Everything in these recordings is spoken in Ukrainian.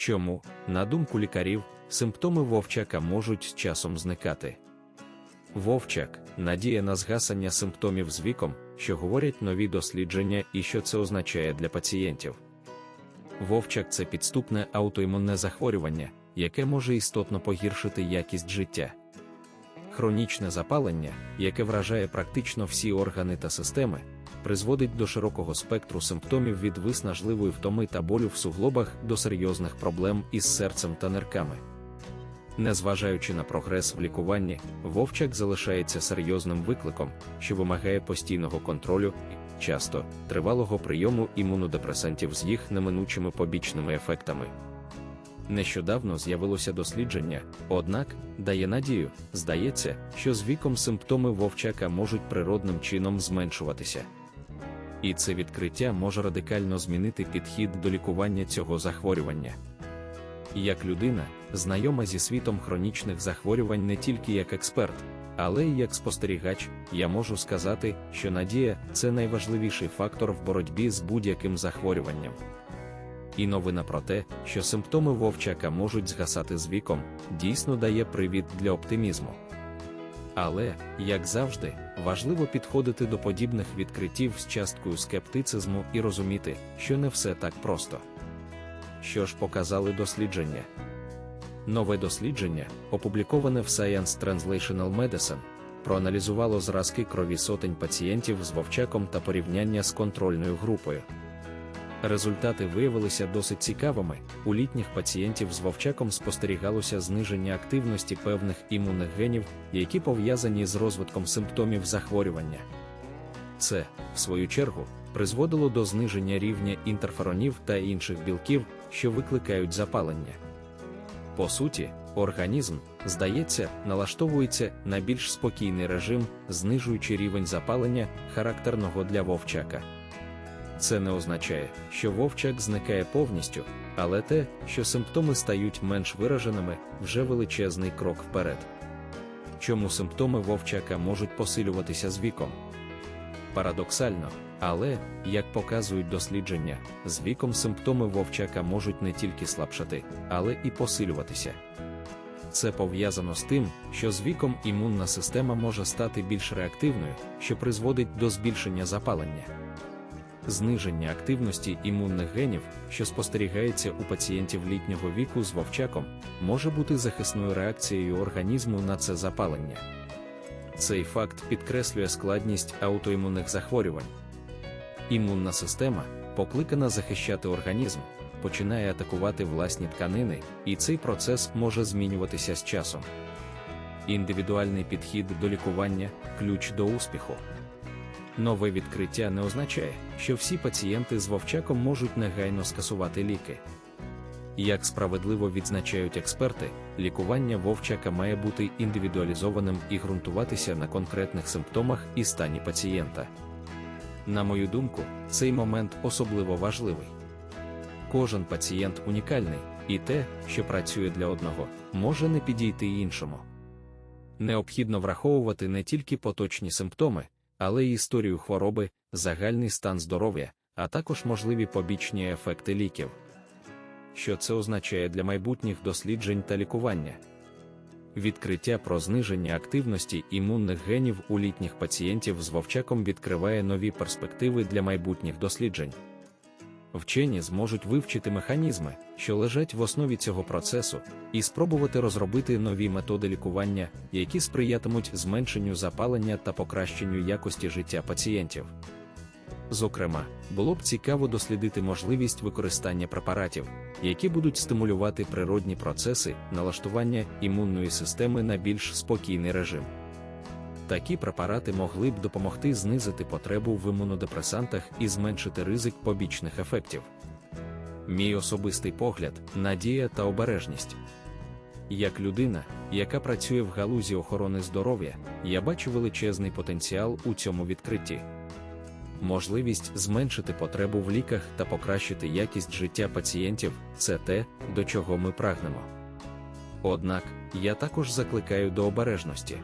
Чому, на думку лікарів, симптоми вовчака можуть з часом зникати? Вовчак надія на згасання симптомів з віком, що говорять нові дослідження і що це означає для пацієнтів. Вовчак це підступне аутоімунне захворювання, яке може істотно погіршити якість життя. Хронічне запалення, яке вражає практично всі органи та системи, призводить до широкого спектру симптомів від виснажливої втоми та болю в суглобах до серйозних проблем із серцем та нирками. Незважаючи на прогрес в лікуванні, вовчак залишається серйозним викликом, що вимагає постійного контролю і, часто, тривалого прийому імунодепресантів з їх неминучими побічними ефектами. Нещодавно з'явилося дослідження, однак дає надію, здається, що з віком симптоми вовчака можуть природним чином зменшуватися. І це відкриття може радикально змінити підхід до лікування цього захворювання. Як людина, знайома зі світом хронічних захворювань не тільки як експерт, але й як спостерігач, я можу сказати, що надія це найважливіший фактор в боротьбі з будь-яким захворюванням. І новина про те, що симптоми вовчака можуть згасати з віком, дійсно дає привід для оптимізму. Але, як завжди, важливо підходити до подібних відкриттів з часткою скептицизму і розуміти, що не все так просто. Що ж показали дослідження? Нове дослідження, опубліковане в Science Translational Medicine, проаналізувало зразки крові сотень пацієнтів з вовчаком та порівняння з контрольною групою. Результати виявилися досить цікавими. У літніх пацієнтів з вовчаком спостерігалося зниження активності певних імунних генів, які пов'язані з розвитком симптомів захворювання. Це, в свою чергу, призводило до зниження рівня інтерферонів та інших білків, що викликають запалення. По суті, організм, здається, налаштовується на більш спокійний режим, знижуючи рівень запалення, характерного для вовчака. Це не означає, що вовчак зникає повністю, але те, що симптоми стають менш вираженими, вже величезний крок вперед. Чому симптоми вовчака можуть посилюватися з віком? Парадоксально, але, як показують дослідження, з віком симптоми вовчака можуть не тільки слабшати, але і посилюватися. Це пов'язано з тим, що з віком імунна система може стати більш реактивною, що призводить до збільшення запалення. Зниження активності імунних генів, що спостерігається у пацієнтів літнього віку з вовчаком, може бути захисною реакцією організму на це запалення. Цей факт підкреслює складність аутоімунних захворювань. Імунна система, покликана захищати організм, починає атакувати власні тканини, і цей процес може змінюватися з часом. Індивідуальний підхід до лікування ключ до успіху. Нове відкриття не означає, що всі пацієнти з вовчаком можуть негайно скасувати ліки. Як справедливо відзначають експерти, лікування вовчака має бути індивідуалізованим і ґрунтуватися на конкретних симптомах і стані пацієнта. На мою думку, цей момент особливо важливий. Кожен пацієнт унікальний, і те, що працює для одного, може не підійти іншому. Необхідно враховувати не тільки поточні симптоми, але й історію хвороби, загальний стан здоров'я, а також можливі побічні ефекти ліків. Що це означає для майбутніх досліджень та лікування? Відкриття про зниження активності імунних генів у літніх пацієнтів з вовчаком відкриває нові перспективи для майбутніх досліджень. Вчені зможуть вивчити механізми, що лежать в основі цього процесу, і спробувати розробити нові методи лікування, які сприятимуть зменшенню запалення та покращенню якості життя пацієнтів. Зокрема, було б цікаво дослідити можливість використання препаратів, які будуть стимулювати природні процеси налаштування імунної системи на більш спокійний режим. Такі препарати могли б допомогти знизити потребу в імунодепресантах і зменшити ризик побічних ефектів. Мій особистий погляд, надія та обережність. Як людина, яка працює в галузі охорони здоров'я, я бачу величезний потенціал у цьому відкритті. Можливість зменшити потребу в ліках та покращити якість життя пацієнтів це те, до чого ми прагнемо. Однак, я також закликаю до обережності.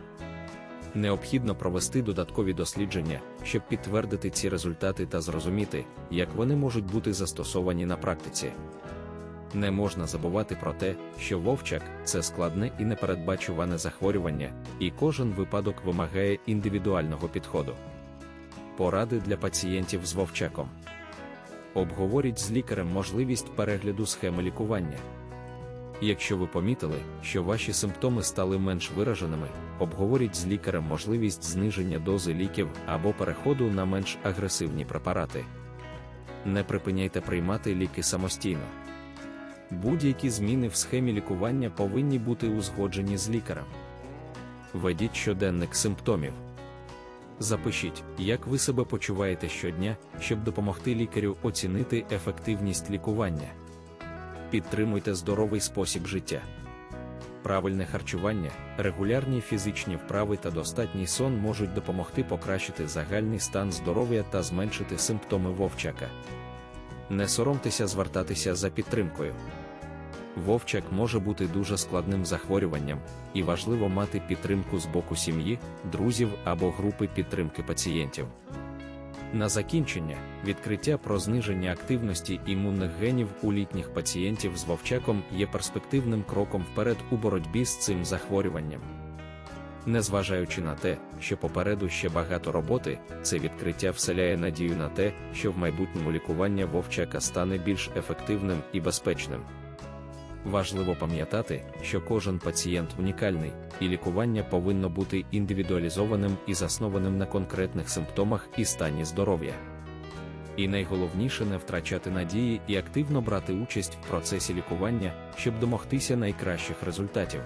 Необхідно провести додаткові дослідження, щоб підтвердити ці результати та зрозуміти, як вони можуть бути застосовані на практиці. Не можна забувати про те, що вовчак це складне і непередбачуване захворювання, і кожен випадок вимагає індивідуального підходу. Поради для пацієнтів з вовчаком. Обговоріть з лікарем можливість перегляду схеми лікування. Якщо ви помітили, що ваші симптоми стали менш вираженими, обговоріть з лікарем можливість зниження дози ліків або переходу на менш агресивні препарати. Не припиняйте приймати ліки самостійно. Будь-які зміни в схемі лікування повинні бути узгоджені з лікарем. Ведіть щоденник симптомів. Запишіть, як ви себе почуваєте щодня, щоб допомогти лікарю оцінити ефективність лікування. Підтримуйте здоровий спосіб життя. Правильне харчування, регулярні фізичні вправи та достатній сон можуть допомогти покращити загальний стан здоров'я та зменшити симптоми вовчака. Не соромтеся звертатися за підтримкою. Вовчак може бути дуже складним захворюванням, і важливо мати підтримку з боку сім'ї, друзів або групи підтримки пацієнтів. На закінчення, відкриття про зниження активності імунних генів у літніх пацієнтів з вовчаком є перспективним кроком вперед у боротьбі з цим захворюванням. Незважаючи на те, що попереду ще багато роботи, це відкриття вселяє надію на те, що в майбутньому лікування вовчака стане більш ефективним і безпечним. Важливо пам'ятати, що кожен пацієнт унікальний, і лікування повинно бути індивідуалізованим і заснованим на конкретних симптомах і стані здоров'я. І найголовніше не втрачати надії і активно брати участь в процесі лікування, щоб домогтися найкращих результатів.